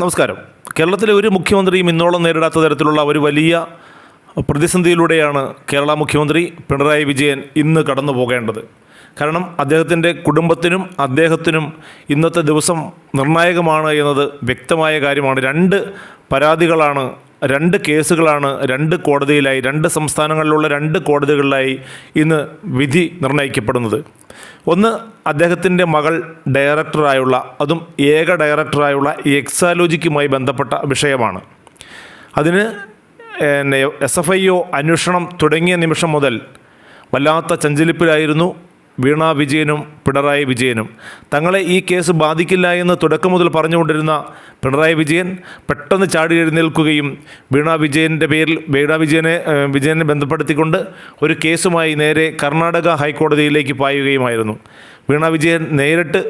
നമസ്കാരം. കേരളത്തിലെ ഒരു മുഖ്യമന്ത്രിയും ഇന്നോളം നേരിടാത്ത തരത്തിലുള്ള ഒരു വലിയ പ്രതിസന്ധിയിലൂടെയാണ് കേരള മുഖ്യമന്ത്രി പിണറായി വിജയൻ ഇന്ന് കടന്നു പോകേണ്ടത്. കാരണം അദ്ദേഹത്തിന്റെ കുടുംബത്തിനും അദ്ദേഹത്തിനും ഇന്നത്തെ ദിവസം നിർണായകമാണ് എന്നത് വ്യക്തമായ കാര്യമാണ്. രണ്ട് പരാതികളാണ് രണ്ട് കേസുകളാണ് രണ്ട് കോടതിയിലായി രണ്ട് സംസ്ഥാനങ്ങളിലുള്ള രണ്ട് കോടതികളിലായി ഇന്ന് വിധി നിർണയിക്കപ്പെടുന്നത് ഒന്ന് അദ്ദേഹത്തിന്റെ മകൾ ഡയറക്ടറായുള്ള അതും ഏക ഡയറക്ടറായുള്ള എക്സാലോജിക്കുമായി ബന്ധപ്പെട്ട വിഷയമാണ്. അതിന് എസ് എഫ് ഐ ഒ അന്വേഷണം തുടങ്ങിയ നിമിഷം മുതൽ വല്ലാത്ത ചഞ്ചലിപ്പിലായിരുന്നു വീണ വിജയനും പിണറായി വിജയനും. തങ്ങളെ ഈ കേസ് ബാധിക്കില്ല എന്ന് തുടക്കം മുതൽ പറഞ്ഞുകൊണ്ടിരുന്ന പിണറായി വിജയൻ പെട്ടെന്ന് ചാടി എഴുന്നേൽക്കുകയും വീണ വിജയന്റെ പേരിൽ വീണ വിജയനെ വിജയനെ ബന്ധപ്പെടുത്തിക്കൊണ്ട് ഒരു കേസുമായി നേരെ കർണാടക ഹൈക്കോടതിയിലേക്ക് പായുകയുമായിരുന്നു. വീണ വിജയൻ നേരിട്ട്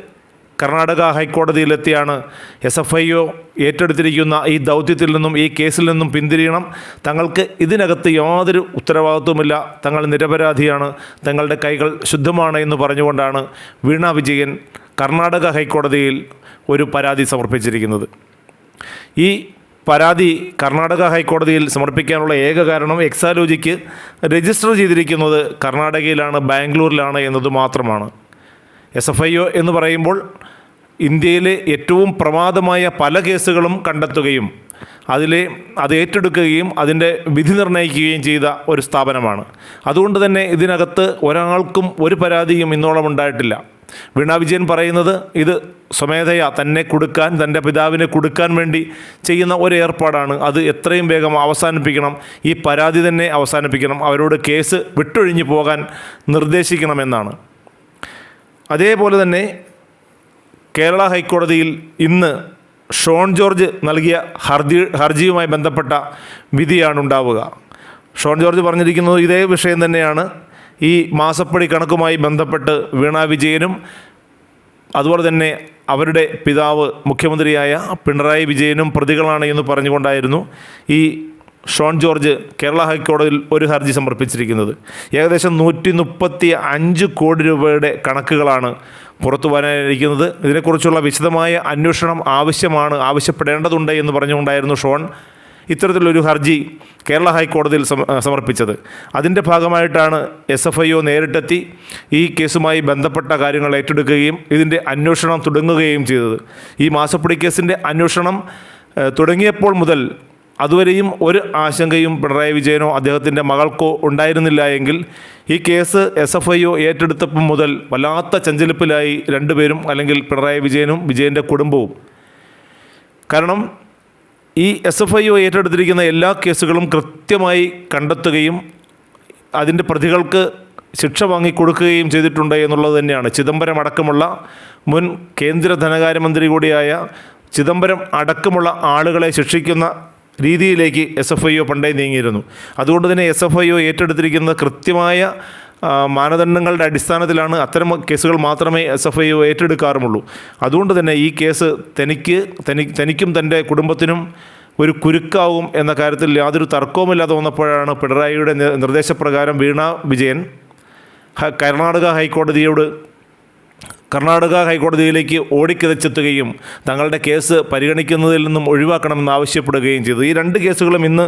കർണാടക ഹൈക്കോടതിയിലെത്തിയാണ്. എസ് എഫ് ഐ ഒ ഏറ്റെടുത്തിരിക്കുന്ന ഈ ദൗത്യത്തിൽ നിന്നും ഈ കേസിൽ നിന്നും പിന്തിരിയണം. തങ്ങൾക്ക് ഇതിനകത്ത് യാതൊരു ഉത്തരവാദിത്വമില്ല തങ്ങൾ നിരപരാധിയാണ്. തങ്ങളുടെ കൈകൾ ശുദ്ധമാണ് എന്ന് പറഞ്ഞുകൊണ്ടാണ് വീണ വിജയൻ കർണാടക ഹൈക്കോടതിയിൽ ഒരു പരാതി സമർപ്പിച്ചിരിക്കുന്നത്. ഈ പരാതി കർണാടക ഹൈക്കോടതിയിൽ സമർപ്പിക്കാനുള്ള ഏക കാരണം എക്സാലോജിക്ക് രജിസ്റ്റർ ചെയ്തിരിക്കുന്നത് കർണാടകയിലാണ് ബാംഗ്ലൂരിലാണ് എന്നത് മാത്രമാണ് എസ് എഫ് ഐ ഒ എന്ന് പറയുമ്പോൾ ഇന്ത്യയിലെ ഏറ്റവും പ്രമാദമായ പല കേസുകളും കണ്ടെത്തുകയും അതിലെ അത് ഏറ്റെടുക്കുകയും അതിന്റെ വിധി നിർണയിക്കുകയും ചെയ്ത ഒരു സ്ഥാപനമാണ്. അതുകൊണ്ട് തന്നെ ഇതിനകത്ത് ഒരാൾക്കും ഒരു പരാതിയും ഇന്നോളം ഉണ്ടായിട്ടില്ല. വീണ വിജയൻ പറയുന്നത് ഇത് സ്വമേധയാ തന്നെ കൊടുക്കാൻ തന്റെ പിതാവിനെ കൊടുക്കാൻ വേണ്ടി ചെയ്യുന്ന ഒരു ഏർപ്പാടാണ്. അത് എത്രയും വേഗം അവസാനിപ്പിക്കണം. ഈ പരാതി തന്നെ അവസാനിപ്പിക്കണം. അവരോട് കേസ് വിട്ടൊഴിഞ്ഞു പോകാൻ നിർദ്ദേശിക്കണമെന്നാണ്. അതേപോലെ തന്നെ കേരള ഹൈക്കോടതിയിൽ ഇന്ന് ഷോൺ ജോർജ് നൽകിയ ഹർജി ഹർജിയുമായി ബന്ധപ്പെട്ട വിധിയാണ് ഉണ്ടാവുക ഷോൺ ജോർജ് പറഞ്ഞിരിക്കുന്നത് ഇതേ വിഷയം തന്നെയാണ്. ഈ മാസപ്പടി കണക്കുമായി ബന്ധപ്പെട്ട് വീണ വിജയനും അതുപോലെ തന്നെ അവരുടെ പിതാവ് മുഖ്യമന്ത്രിയായ പിണറായി വിജയനും പ്രതികളാണ് എന്ന് പറഞ്ഞുകൊണ്ടായിരുന്നു ഈ ഷോൺ ജോർജ് കേരള ഹൈക്കോടതിയിൽ ഒരു ഹർജി സമർപ്പിച്ചിരിക്കുന്നത്. ഏകദേശം നൂറ്റി മുപ്പത്തി അഞ്ച് കോടി രൂപയുടെ കണക്കുകളാണ് പുറത്തു വരാനിരിക്കുന്നത്. ഇതിനെക്കുറിച്ചുള്ള വിശദമായ അന്വേഷണം ആവശ്യമാണ് ആവശ്യപ്പെടേണ്ടതുണ്ട് എന്ന് പറഞ്ഞുകൊണ്ടായിരുന്നു ഷോൺ ഇത്തരത്തിലൊരു ഹർജി കേരള ഹൈക്കോടതിയിൽ സമ- സമർപ്പിച്ചത്. അതിന്റെ ഭാഗമായിട്ടാണ് എസ് എഫ് ഐ ഒ നേരിട്ടെത്തി ഈ കേസുമായി ബന്ധപ്പെട്ട കാര്യങ്ങൾ ഏറ്റെടുക്കുകയും ഇതിന്റെ അന്വേഷണം തുടങ്ങുകയും ചെയ്തത്. ഈ മാസപ്പടി കേസിന്റെ അന്വേഷണം തുടങ്ങിയപ്പോൾ മുതൽ അതുവരെയും ഒരു ആശങ്കയും പിണറായി വിജയനോ അദ്ദേഹത്തിന്റെ മകൾക്കോ ഉണ്ടായിരുന്നില്ല എങ്കിൽ ഈ case S F I O ഏറ്റെടുത്തപ്പം മുതൽ വല്ലാത്ത ചഞ്ചലിപ്പിലായി രണ്ടുപേരും അല്ലെങ്കിൽ പിണറായി വിജയനും വിജയന്റെ കുടുംബവും. കാരണം ഈ എസ് എഫ് ഐ ഒ ഏറ്റെടുത്തിരിക്കുന്ന എല്ലാ കേസുകളും കൃത്യമായി കണ്ടെത്തുകയും അതിന്റെ പ്രതികൾക്ക് ശിക്ഷ വാങ്ങിക്കൊടുക്കുകയും ചെയ്തിട്ടുണ്ട് എന്നുള്ളത് തന്നെയാണ്. ചിദംബരം അടക്കമുള്ള മുൻ കേന്ദ്ര ധനകാര്യമന്ത്രി കൂടിയായ ചിദംബരം അടക്കമുള്ള ആളുകളെ ശിക്ഷിക്കുന്ന രീതിയിലേക്ക് എസ് എഫ് ഐ ഒ പണ്ടേ നീങ്ങിയിരുന്നു. അതുകൊണ്ട് തന്നെ എസ് എഫ് ഐ ഒ ഏറ്റെടുത്തിരിക്കുന്ന കൃത്യമായ മാനദണ്ഡങ്ങളുടെ അടിസ്ഥാനത്തിലാണ് അത്തരം കേസുകൾ മാത്രമേ എസ് എഫ് ഐ ഒ ഏറ്റെടുക്കാറുമുള്ളൂ. അതുകൊണ്ട് തന്നെ ഈ കേസ് തനിക്ക് തനി തനിക്കും തന്റെ കുടുംബത്തിനും ഒരു കുരുക്കാവും എന്ന കാര്യത്തിൽ യാതൊരു തർക്കവുമില്ലാതെ വന്നപ്പോഴാണ് പിണറായിയുടെ നിർദ്ദേശപ്രകാരം വീണ വിജയൻ കർണാടക ഹൈക്കോടതിയോട് കർണാടക ഹൈക്കോടതിയിലേക്ക് ഓടിക്കിതച്ചെത്തുകയും തങ്ങളുടെ കേസ് പരിഗണിക്കുന്നതിൽ നിന്നും ഒഴിവാക്കണമെന്ന് ആവശ്യപ്പെടുകയും ചെയ്തു. ഈ രണ്ട് കേസുകളും ഇന്ന്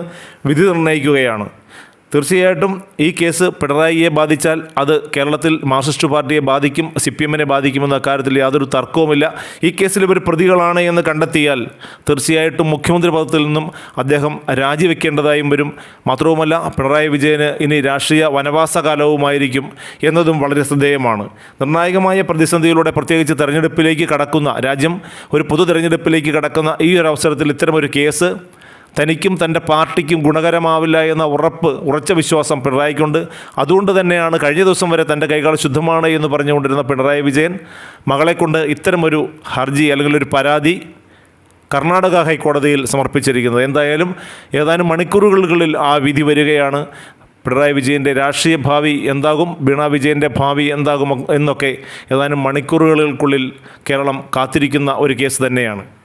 വിധി നിർണയിക്കുകയാണ് തീർച്ചയായിട്ടും ഈ കേസ് പിണറായിയെ ബാധിച്ചാൽ അത് കേരളത്തിൽ മാർക്സിസ്റ്റ് പാർട്ടിയെ ബാധിക്കും സി പി എമ്മിനെ ബാധിക്കുമെന്ന കാര്യത്തിൽ യാതൊരു തർക്കവുമില്ല. ഈ കേസിൽ ഇവർ പ്രതികളാണ് എന്ന് കണ്ടെത്തിയാൽ തീർച്ചയായിട്ടും മുഖ്യമന്ത്രി പദത്തിൽ നിന്നും അദ്ദേഹം രാജിവെക്കേണ്ടതായും വരും. മാത്രവുമല്ല പിണറായി വിജയന് ഇനി രാഷ്ട്രീയ വനവാസ കാലവുമായിരിക്കും എന്നതും വളരെ ശ്രദ്ധേയമാണ്. നിർണായകമായ പ്രതിസന്ധിയിലൂടെ പ്രത്യേകിച്ച് തെരഞ്ഞെടുപ്പിലേക്ക് കടക്കുന്ന രാജ്യം ഒരു പൊതു തെരഞ്ഞെടുപ്പിലേക്ക് കടക്കുന്ന ഈ ഒരു അവസരത്തിൽ ഇത്തരമൊരു കേസ് തനിക്കും തന്റെ പാർട്ടിക്കും ഗുണകരമാവില്ല എന്ന ഉറപ്പ് ഉറച്ച വിശ്വാസം പിണറായിക്കുണ്ട്. അതുകൊണ്ട് തന്നെയാണ് കഴിഞ്ഞ ദിവസം വരെ തന്റെ കൈകൾ ശുദ്ധമാണ് എന്ന് പറഞ്ഞുകൊണ്ടിരുന്ന പിണറായി വിജയൻ മകളെക്കൊണ്ട് ഇത്തരമൊരു ഹർജി അല്ലെങ്കിൽ ഒരു പരാതി കർണാടക ഹൈക്കോടതിയിൽ സമർപ്പിച്ചിരിക്കുന്നത്. എന്തായാലും ഏതാനും മണിക്കൂറുകളിൽ ആ വിധി വരികയാണ്. പിണറായി വിജയന്റെ രാഷ്ട്രീയ ഭാവി എന്താകും? ബീണ വിജയന്റെ ഭാവി എന്താകും എന്നൊക്കെ ഏതാനും മണിക്കൂറുകൾക്കുള്ളിൽ കേരളം കാത്തിരിക്കുന്ന ഒരു കേസ് തന്നെയാണ്.